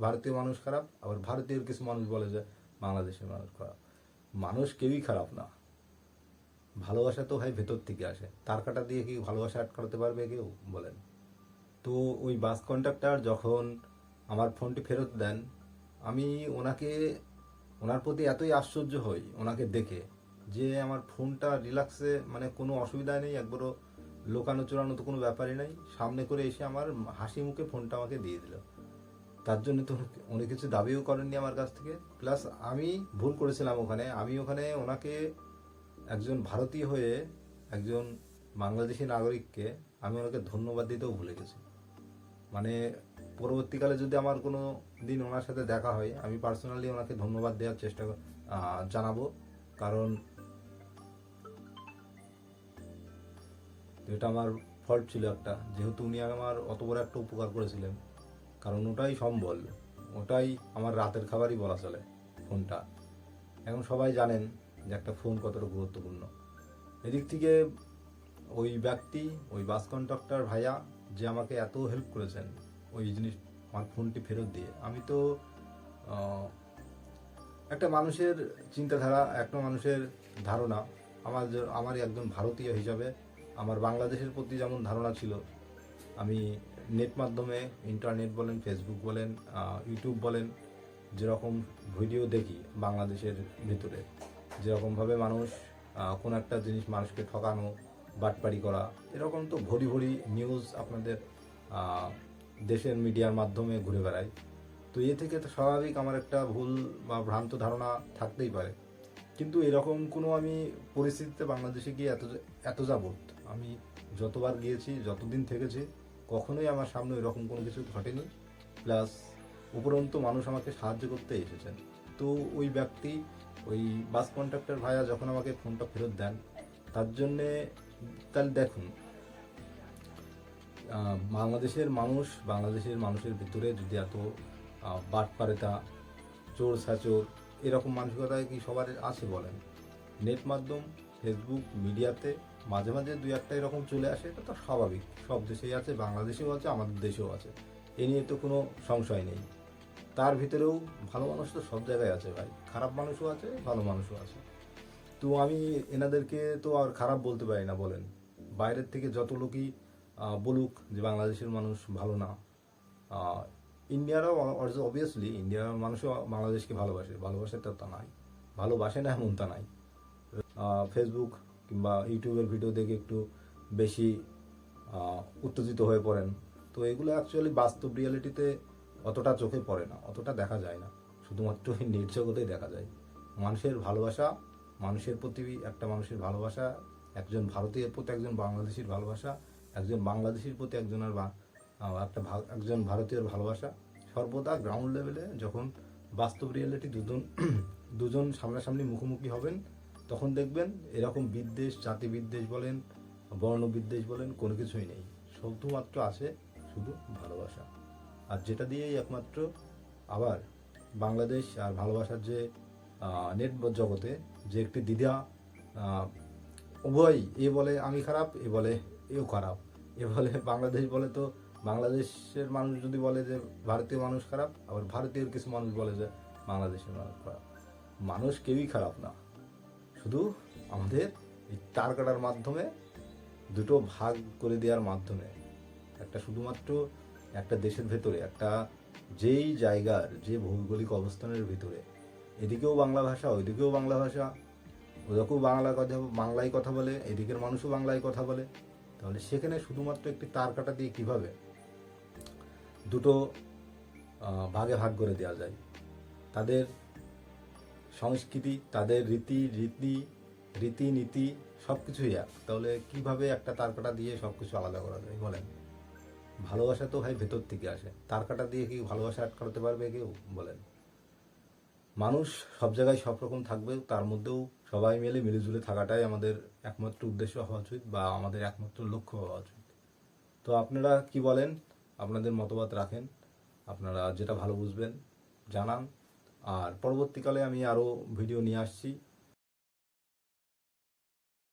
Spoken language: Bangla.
ভারতীয় মানুষ খারাপ, আবার ভারতীয় কিছু মানুষ বলে যে বাংলাদেশের মানুষ খারাপ। মানুষ কেউই খারাপ না। ভালোবাসা তো ভাই ভেতর থেকে আসে। তার কাটা দিয়ে কি ভালোবাসা আটকাতে পারবে কেউ? বলেন। তো ওই বাস কন্ডাক্টর যখন আমার ফোনটি ফেরত দেন, আমি ওনাকে, ওনার প্রতি এতই আশ্চর্য হই, ওনাকে দেখে, যে আমার ফোনটা রিল্যাক্সে মানে কোনো অসুবিধা নেই, একবারও লোকানো চোরানো তো কোনো ব্যাপারই নাই। সামনে করে এসে আমার হাসি মুখে ফোনটা আমাকে দিয়ে দিল। তার জন্য তো উনি কিছু দাবিও করেননি আমার কাছ থেকে। প্লাস আমি ভুল করেছিলাম ওখানে। আমি ওখানে ওনাকে একজন ভারতীয় হয়ে একজন বাংলাদেশি নাগরিককে আমি ওনাকে ধন্যবাদ দিতেও ভুলে গেছি। মানে পরবর্তীকালে যদি আমার কোনো দিন ওনার সাথে দেখা হয়, আমি পার্সোনালি ওনাকে ধন্যবাদ দেওয়ার চেষ্টা জানাব। কারণ এটা আমার ফল্ট ছিল একটা। যেহেতু উনি আমার অত বড় একটা উপকার করেছিলেন। কারণ ওটাই সম্বল, ওটাই আমার রাতের খাবারই বলা চলে ফোনটা। এখন সবাই জানেন যে একটা ফোন কতটা গুরুত্বপূর্ণ। এদিক থেকে ওই ব্যক্তি, ওই বাস কন্ডাক্টর ভাইয়া যে আমাকে এত হেল্প করেছেন ওই জিনিস, আমার ফোনটি ফেরত দিয়ে। আমি তো একটা মানুষের চিন্তাধারা, একটা মানুষের ধারণা, আমার আমারই একজন ভারতীয় হিসাবে, আমার বাংলাদেশের প্রতি যেমন ধারণা ছিল, আমি নেট মাধ্যমে ইন্টারনেট বলেন ফেসবুক বলেন ইউটিউব বলেন, যেরকম ভিডিও দেখি বাংলাদেশের ভিতরে, যেরকমভাবে মানুষ কোনো একটা জিনিস মানুষকে ঠকানো, বাটপাড়ি করা, এরকম তো ভরি ভরি নিউজ আপনাদের দেশের মিডিয়ার মাধ্যমে ঘুরে বেড়ায়। তো এ থেকে তো স্বাভাবিক আমার একটা ভুল বা ভ্রান্ত ধারণা থাকতেই পারে। কিন্তু এরকম কোনো আমি পরিস্থিতিতে বাংলাদেশে গিয়ে এত এত যাবত, আমি যতবার গিয়েছি, যতদিন থেকেছি কখনোই আমার সামনে এরকম কোনো কিছু ঘটেনি। প্লাস উপরন্তু মানুষ আমাকে সাহায্য করতে এসেছেন। তো ওই ব্যক্তি, ওই বাস কন্ট্রাক্টর ভাইয়া যখন আমাকে ফোনটা ফেরত দেন, তার জন্যে তাহলে দেখুন বাংলাদেশের মানুষ, বাংলাদেশের মানুষের ভিতরে যদি এত বাটপারেতা চোর সাচোর এরকম মানসিকতা কি সবার আছে বলেন? নেট মাধ্যম ফেসবুক মিডিয়াতে মাঝে মাঝে দুই একটা এরকম চলে আসে, এটা তো স্বাভাবিক। সব দেশেই আছে, বাংলাদেশেও আছে, আমাদের দেশেও আছে। এ নিয়ে তো কোনো সংশয় নেই। তার ভিতরেও ভালো মানুষ তো সব জায়গায় আছে ভাই। খারাপ মানুষও আছে, ভালো মানুষও আছে। তো আমি এনাদেরকে তো আর খারাপ বলতে পারি না, বলেন। বাইরের থেকে যত লোকই বলুক যে বাংলাদেশের মানুষ ভালো না ইন্ডিয়ারও অবভিয়াসলি ইন্ডিয়ার মানুষও বাংলাদেশকে ভালোবাসে। ভালোবাসে তো তা নাই। ভালোবাসে না এমন তা নাই ফেসবুক কিংবা ইউটিউবের ভিডিও দেখে একটু বেশি উত্তেজিত হয়ে পড়েন তো এগুলো অ্যাকচুয়ালি বাস্তব রিয়েলিটিতে অতটা চোখে পড়ে না অতটা দেখা যায় না। শুধুমাত্র এই নেট দেখা যায়। মানুষের ভালোবাসা মানুষের প্রতি একটা মানুষের ভালোবাসা একজন ভারতীয়ের প্রতি একজন বাংলাদেশির ভালোবাসা একজন বাংলাদেশির প্রতি একজনের বা- আহ, একটা একজন ভারতীয়র ভালোবাসা সর্বদা গ্রাউন্ড লেভেলে যখন বাস্তব রিয়ালিটি দুজন দুজন সামনাসামনি মুখোমুখি হবেন তখন দেখবেন এরকম বিদ্বেষ, জাতি বিদ্বেষ বলেন, বর্ণ বিদ্বেষ বলেন, কোনো কিছুই নেই। শুধুমাত্র আছে শুধু ভালোবাসা। আর যেটা দিয়েই একমাত্র আবার বাংলাদেশ আর ভালোবাসার যে নেট জগতে যে একটি দ্বিধা উভয় এ বলে আমি খারাপ, এ বলে এও খারাপ। এ বলে বাংলাদেশ বলে তো বাংলাদেশের মানুষ যদি বলে যে ভারতীয় মানুষ খারাপ, আবার ভারতীয় কিছু মানুষ বলে যে বাংলাদেশের মানুষ খারাপ। মানুষ কেউই খারাপ না। শুধু আমাদের এই তার কাটার মাধ্যমে, দুটো ভাগ করে দেওয়ার মাধ্যমে। একটা শুধুমাত্র একটা দেশের ভেতরে, একটা যেই জায়গার, যে ভৌগোলিক অবস্থানের ভিতরে। এদিকেও বাংলা ভাষা, ওইদিকেও বাংলা ভাষা। ওদেরকেও বাংলা কথা বাংলায় কথা বলে, এদিকের মানুষও বাংলায় কথা বলে। তাহলে সেখানে শুধুমাত্র একটি তার কাটা দিয়ে কীভাবে? দুটো ভাগে ভাগ করে দেওয়া যায়। তাদের সংস্কৃতি, তাদের রীতি রীতি, রীতিনীতি সব কিছুই এক। তাহলে কীভাবে একটা তারকাটা দিয়ে সব কিছু আলাদা করা যায়, বলেন? ভালোবাসা তো ভাই ভেতর থেকে আসে। তারকাটা দিয়ে কি ভালোবাসা আটকাতে পারবে কেউ, বলেন? মানুষ সব জায়গায় সব রকম থাকবে, তার মধ্যেও সবাই মিলে মিলেজুলে থাকাটাই আমাদের একমাত্র উদ্দেশ্য হওয়া উচিত বা আমাদের একমাত্র লক্ষ্য হওয়া উচিত। তো আপনারা কি বলেন? আপনাদের মতবাদ রাখেন। আপনারা যেটা ভালো বুঝবেন, জানান। আর পরবর্তীকালে আমি আরও ভিডিও নিয়ে আসছি।